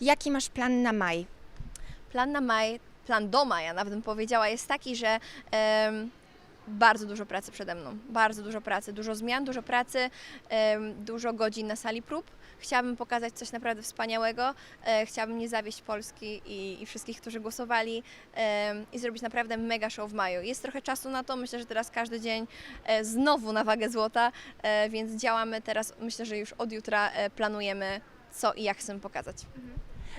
Jaki masz plan na maj? Plan na maj, plan do maja nawet bym powiedziała, jest taki, że bardzo dużo pracy przede mną. Bardzo dużo pracy, dużo zmian, dużo pracy, dużo godzin na sali prób. Chciałabym pokazać coś naprawdę wspaniałego. E, chciałabym nie zawieść Polski i, i wszystkich, którzy głosowali i zrobić naprawdę mega show w maju. Jest trochę czasu na to. Myślę, że teraz każdy dzień e, znowu na wagę złota, e, więc działamy teraz. Myślę, że już od jutra e, planujemy co i jak chcemy pokazać.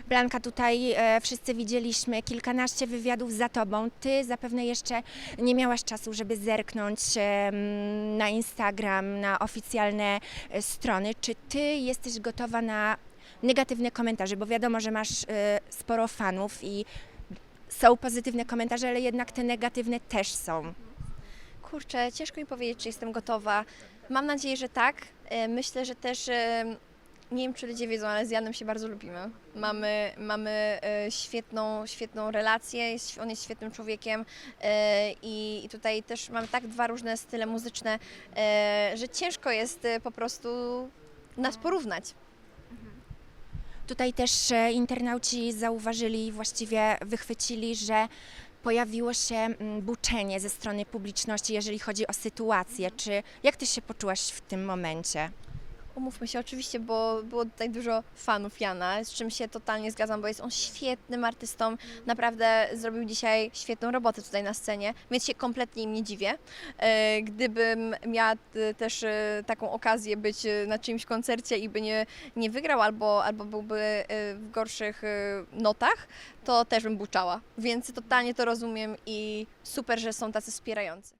Blanka, tutaj e, wszyscy widzieliśmy kilkanaście wywiadów za tobą. Ty zapewne jeszcze nie miałaś czasu, żeby zerknąć em, na Instagram, na oficjalne e, strony. Czy ty jesteś gotowa na negatywne komentarze? Bo wiadomo, że masz e, sporo fanów i są pozytywne komentarze, ale jednak te negatywne też są. Kurczę, ciężko mi powiedzieć, czy jestem gotowa. Mam nadzieję, że tak. E, Myślę, że też e, nie wiem, czy ludzie wiedzą, ale z Janem się bardzo lubimy. Mamy, mamy e, świetną, świetną relację, jest, on jest świetnym człowiekiem e, i, i tutaj też mamy tak dwa różne style muzyczne, e, że ciężko jest e, po prostu nas porównać. Tutaj też e, internauci zauważyli, właściwie wychwycili, że pojawiło się mm, buczenie ze strony publiczności, jeżeli chodzi o sytuację. Czy jak ty się poczułaś w tym momencie? Umówmy się oczywiście, bo było tutaj dużo fanów Jana, z czym się totalnie zgadzam, bo jest on świetnym artystą. Naprawdę zrobił dzisiaj świetną robotę tutaj na scenie, więc się kompletnie im nie dziwię. E, Gdybym miała e, też e, taką okazję być na czyimś koncercie i by nie, nie wygrał albo, albo byłby w gorszych notach, to też bym buczała. Więc totalnie to rozumiem i super, że są tacy wspierający.